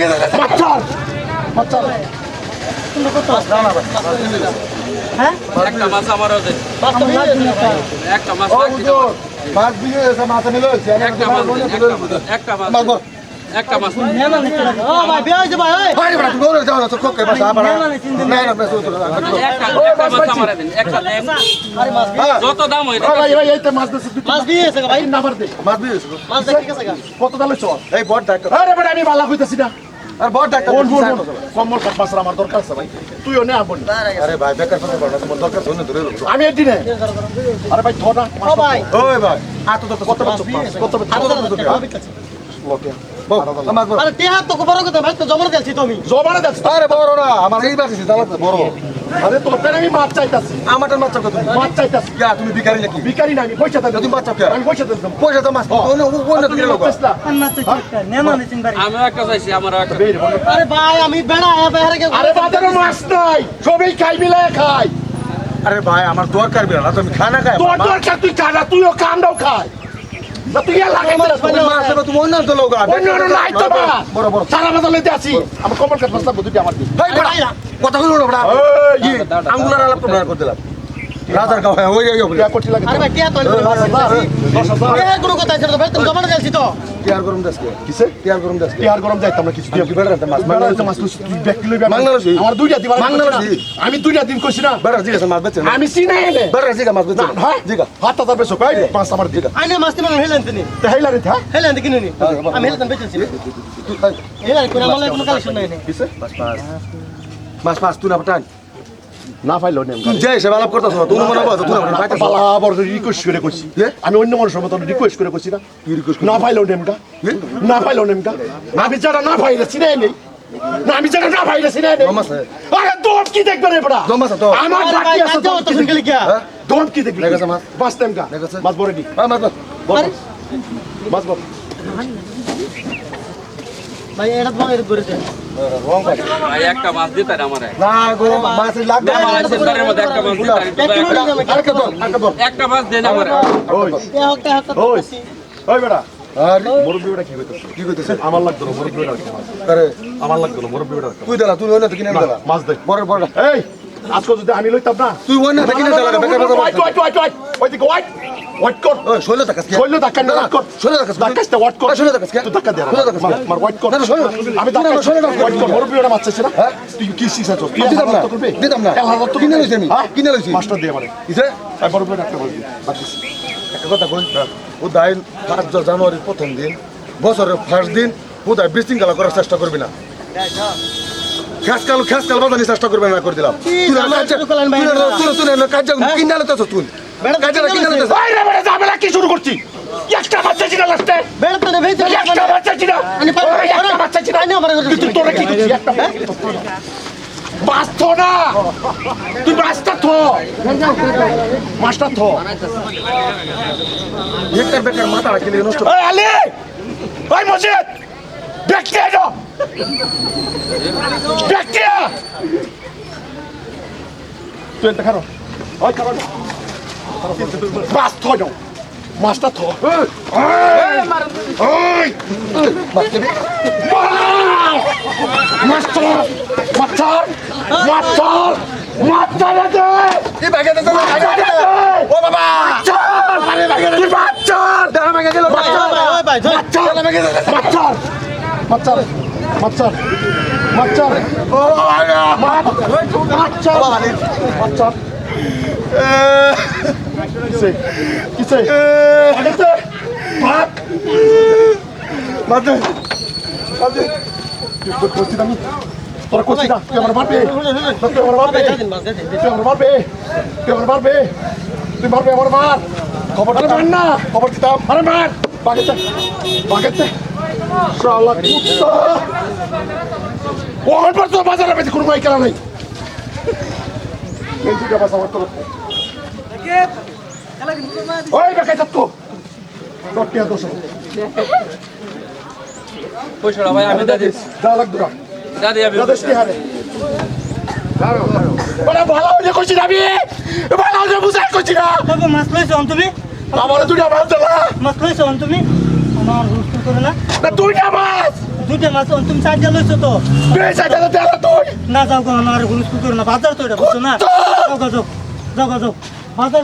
Master master হ্যাঁ? একটা মাছ একটা। মাছ ও একটা মাছ একটা মাছ একটা মাছ মাছ বল একটা মাছ মেহমান এসে রাখো। ও ভাই বিয়ে হয়েছে ভাই ওই। ভাই বড় দৌড়ে যাও তো কোকে বাসা আবার না না না তো একটা একটা মাছ আমারে দেন একটা দেন। আরে মাছ যত দাম ভাই ভাই এইতে মাছ দিছি মাছ ভাই। নাম্বার দে। মাছ হয়েছে। মাছ দেখে গেছে কত দালে চল? এই বড় ডাক্তার আরে বড় আমি বালা কইতাছি না। আর বড় ডাক্তার কোন কোন কম্বল মাছ আমার দরকার আছে ভাই। তুইও নে আপন। আরে ভাই বেকার কথা বল না তোমার দরকার শুনে ধরে আমি এটি নে। আরে ভাই থোড়া ও ভাই। ওই ভাই। আতো তো কত কত কত আতো তো ওকে বল আমার বল আরে টিয়া তো বড় কথা ভাই তো জমা দিয়েছি তো আমি জমানে যাচ্ছে আরে বড় না আমার এই বাসি বড়। আরে তোর আমি মাছ চাইতাছি। মাছ মাছ চাইতাছি। কে তুমি ভিখারি নাকি? ভিখারি না আমি পয়সা দেব তুমি মাছ চাও আমি পয়সা দেব। পয়সা তো মাছ। ওনে ওনে তুমি লোক। মাছ তো একটা। মেহমান এসে বাড়ি। আমিও একটা চাইছি আমারও একটা। আরে ভাই আমি বেড়া এ বেহারে গে আরে বাজারে মাছ নাই। সবাই খাই মিলে খাই। আরে ভাই আমার দরকার না তুমি খানা খাই। তোর দরকার তুই খানা তুইও কামটাও খাই। আমার কমল কাট লাগবে দুটি আমার দিন। কথা কইলো না আঙ্গুলার আলাপ তোমরা করে দিলাম রাজার গাও হ্যাঁ ওই ওই ওই কোটি লাগে আরে ভাই টিয়া তো এ কোনো কথা আছে ভাই তুমি জমা দিয়েছি তো টিয়ার গরম দাস কিসে? টিয়ার গরম দাস টিয়ার গরম যাইতাম না কিছু। দিয়ে কি বেড়া মাছ? মাংনা মাছ। তুই ব্যাক কিলো মাংনা লসি আমার দুইটা দিবার মাংনা লসি আমি দুইটা দিন কইছি না। বেড়া জিগা মাছ বেচে আমি চিনা এনে। বেড়া জিগা মাছ বেচে হ্যাঁ। জিগা হাত তার বেচো কই পাঁচ আমার জিগা আইনে মাছ তুমি হেলেন তিনি তে হেলা রে থা হেলেন কিনে নি আমি হেলেন বেচেছি। হেলেন কোন আমলে কোনো কালেকশন নাই নে। কিসে? মাছ পাস মাছ পাস তুই না পটান না পাইলো নেম তুই যাই সেবা লাভ করতাছ তুই মনে বাবা তুই না পাইতাছ বালা বড় রিকোয়েস্ট করে কইছি। আমি অন্য মানুষের মত রিকোয়েস্ট করে কইছি না। কি না পাইলো নেমটা না পাইলো নেমটা আমি যারা না পাইলে চিনাই নেই। না আমি যারা না পাইলে চিনাই আরে দম কি দেখবে রে বড়া? আমার বাকি আছে কাজ তো গেলি কি দম কি দেখবি? মাছ। বাস নেমকা মাছ বড় দি মাছ বড়। মাছ বড়। ভাই এটা বড় এটা করে একটা মাছ দিতে আমারে। না গো মাছ লাগবে একটা মাছ দেন ওই। ওই। ওই বেটা। লাগতো না মুরব্বি আমার। লাগতো না মুরব্বি তুই দেখ তুই ওই না কিনে দালা। মাছ দেখ বড় বড় এই! আজকে যদি আমি লইতাম না। তুই ওই না কিনে দালা বেকার বেকার ওয়াইট ওয়াইট ওয়াইট ওয়াইট ওই দিকে ওয়াইট ওয়াইট কর। ওই শৈল শৈল না কর। শৈল টাকা টাকা তে ওয়াইট কর। শৈল টাকা তুই টাকা দে শৈল মার ওয়াইট কর। না শৈল আমি টাকা শৈল টাকা ওয়াইট কর মাছ চাইছ না? তুই কি সিসা তো তুই দিতাম না। দিতাম না। কিনে লইছি আমি। কিনে লইছি। মাস্টার দিয়ে আমারে। কিসে? আই বড় বেটা একটা কথা কই? ও দাইন পাঁচ জানুয়ারির প্রথম দিন বছরের ফার্স্ট দিন বোধহয় বিশৃঙ্খলা করার চেষ্টা করবি না। খেসকাল খেসকাল বাজানি চেষ্টা করবে না করে দিলাম। তুই না কাজ তুই তুই না কাজ কিনা লেতেছ তুই। কাজ কিনা লেতেছ আই রে বেটা ঝামেলা কি শুরু করছি একটা বাচ্চা ছিল লাস্টে। তো একটা বাচ্চা ছিল। আমি পারি ওই একটা বাচ্চা ছিল। তুই তোর কি একটা বাস্ত না। তুই বাস্তা থ। মাস্টার থ। বেকার বেকার মাথা রাখিলে নষ্ট। আলী! ওই মজিদ দেখতে এলো দেখতে তুই এটা খারো। ওই খারো বাস থ যাও। মাস্টার থ। দে। মাস্টার ও আয়া মাস্টার মাস্টার কিসে? কিসে? আগেতে মাত মাতে করছিস আমি। তোরা করছিস না। তুই আমার মারবে। তুই আমার মারবে। তুই আমার মারবে। তুই আমার মারবে। তুই মারবে আমার মার। খবরটা মার না। খবর দিতাম। আরে মার। বাগেতে বাগেতে শালা কুত্তা ও আমার পর তো বাজারে বেঁচে কোনো মাই কেনা নাই এই দুটা বাস আমার তরফ ওই বেকাই থাকতো দশটিয়া দশ পয়সাটা ভাই আমি দাদি যা লাগতো না। দাদি আমি যথেষ্ট হারে ভালো করছি না আমি। ভালো বুঝাই করছি না। মাছ লইছো তুমি? আমার দুটা মাছ দিলা। মাছ লইছো তুমি? আমার করে না। দুইটা মাছ! দুইটা মাছ তুমি চার দিয়ে লইছো তো। না যাও গো আমার স্কুল করো না বাজার তো এটা বুঝছ না? যাও যাও। যাও যাও। বাজার।